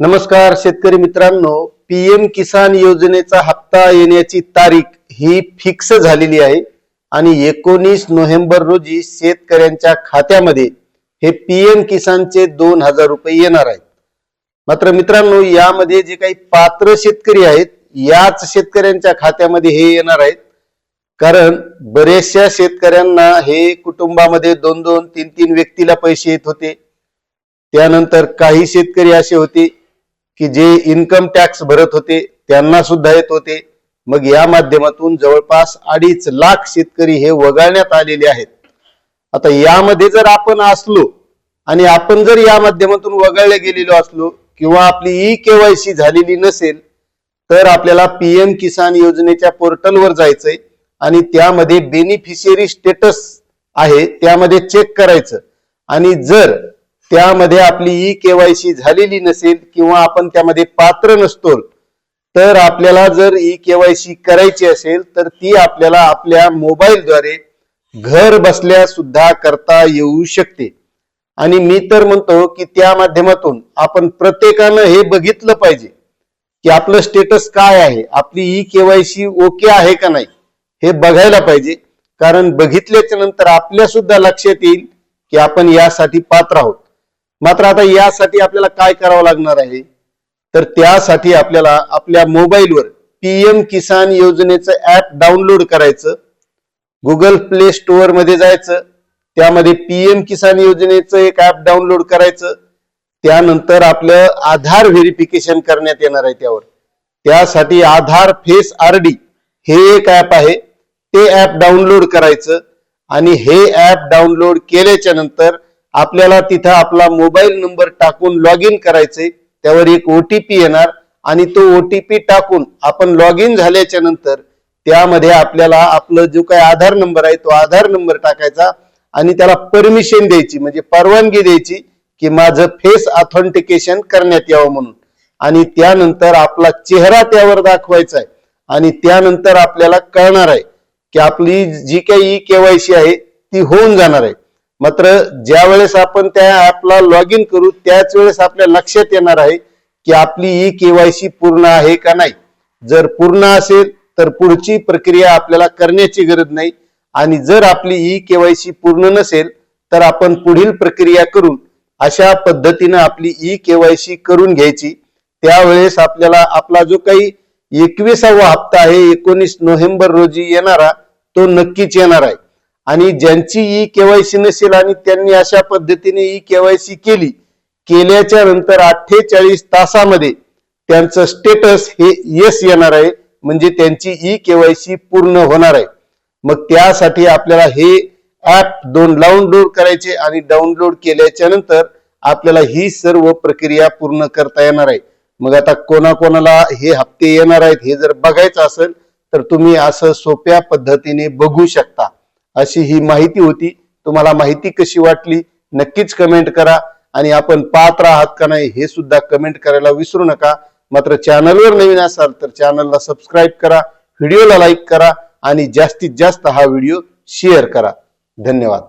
नमस्कार शेतकरी मित्रांनो. पीएम किसान योजनेचा हप्ता येण्याची तारीख ही फिक्स झालेली आहे आणि एकोणीस नोव्हेंबर रोजी शेतकऱ्यांच्या खात्यामध्ये हे पीएम किसानचे दोन हजार रुपये येणार आहेत. मात्र मित्रांनो यामध्ये जे काही पात्र शेतकरी आहेत याच शेतकऱ्यांच्या खात्यामध्ये हे येणार आहेत. कारण बरेचशा शेतकऱ्यांना हे कुटुंबामध्ये दोन दोन तीन तीन व्यक्तीला पैसे येत होते. त्यानंतर काही शेतकरी असे होते की जे इन्कम टॅक्स भरत होते त्यांना सुद्धा येत होते. मग या माध्यमातून जवळपास अडीच लाख शेतकरी हे वगळण्यात आलेले आहेत. आता यामध्ये जर आपण असलो आणि आपण जर या माध्यमातून वगळले गेलेलो असलो किंवा आपली ई केवायसी झालेली नसेल तर आपल्याला पीएम किसान योजनेच्या पोर्टलवर जायचंय आणि त्यामध्ये बेनिफिशियरी स्टेटस आहे त्यामध्ये चेक करायचं. आणि जर त्यामध्ये आपली ई केवायसी झालेली नसेल किंवा आपण त्यामध्ये पात्र नसतो तर आपल्याला जर ई केवायसी करायची असेल तर ती आपल्याला आपल्या मोबाईलद्वारे घर बसल्या सुद्धा करता येऊ शकते. आणि मी तर म्हणतो की त्या माध्यमातून आपण प्रत्येकानं हे बघितलं पाहिजे की आपलं स्टेटस काय आहे आपली ई केवायसी ओके आहे का नाही हे बघायला पाहिजे. कारण बघितल्याच्या नंतर आपल्या सुद्धा लक्षात येईल की आपण यासाठी पात्र आहोत. मात्र आता यासाठी आपल्याला काय करावं लागणार आहे? तर त्यासाठी आपल्याला आपल्या मोबाईलवर पीएम किसान योजनेचं ऍप डाउनलोड करायचं गुगल प्ले स्टोअरमध्ये जायचं त्यामध्ये पीएम किसान योजनेचं एक ऍप डाउनलोड करायचं त्यानंतर आपलं आधार व्हेरिफिकेशन करण्यात येणार आहे त्यावर. त्यासाठी आधार फेस आर डी हे एक ऍप आहे. ते ऍप डाउनलोड करायचं आणि हे ऍप डाउनलोड केल्याच्यानंतर आपल्याला तिथं आपला मोबाईल नंबर टाकून लॉग इन करायचंय. त्यावर एक ओटीपी येणार आणि तो ओटीपी टाकून आपण लॉग इन झाल्याच्यानंतर त्यामध्ये आपल्याला आपलं जो काही आधार नंबर आहे तो आधार नंबर टाकायचा आणि त्याला परमिशन द्यायची म्हणजे परवानगी द्यायची की माझं फेस ऑथेंटिकेशन करण्यात यावं म्हणून. आणि त्यानंतर आपला चेहरा त्यावर दाखवायचा आहे. आणि त्यानंतर आपल्याला कळणार आहे की आपली जी काही ई केवायसी आहे ती होऊन जाणार आहे. मात्र ज्या वेळेस आपण त्या ऍपला लॉग इन करू त्याच वेळेस आपल्या लक्षात येणार आहे की आपली ई केवायसी पूर्ण आहे का नाही. जर पूर्ण असेल तर पुढची प्रक्रिया आपल्याला करण्याची गरज नाही. आणि जर आपली ई केवायसी पूर्ण नसेल तर आपण पुढील प्रक्रिया करून अशा पद्धतीनं आपली ई केवायसी करून घ्यायची. त्यावेळेस आपल्याला आपला जो काही एकविसावा हप्ता आहे एकोणीस नोव्हेंबर रोजी येणारा तो नक्कीच येणार आहे. आणि ज्यांची ई केवायसी नसेल आणि त्यांनी अशा पद्धतीने ई केवायसी केली केल्याच्यानंतर अठ्ठेचाळीस तासामध्ये त्यांचं स्टेटस हे येस येणार आहे म्हणजे त्यांची ई केवायसी पूर्ण होणार आहे. मग त्यासाठी आपल्याला हे ऍप दोन डाउनलोड करायचे आणि डाउनलोड केल्याच्यानंतर आपल्याला ही सर्व प्रक्रिया पूर्ण करता येणार आहे. मग आता कोणाकोणाला हे हप्ते येणार आहेत हे जर बघायचं असेल तर तुम्ही असं सोप्या पद्धतीने बघू शकता. अशी ही माहिती होती. तुम्हाला माहिती कशी वाटली? नक्कीच कमेंट करा. आणि आपण पात्र आहात का नाही हे सुद्धा कमेंट करायला विसरू नका. मात्र चॅनलवर नवीन असाल तर चॅनलला सबस्क्राईब करा. व्हिडिओला लाईक करा. आणि जास्तीत जास्त हा व्हिडिओ शेअर करा. धन्यवाद.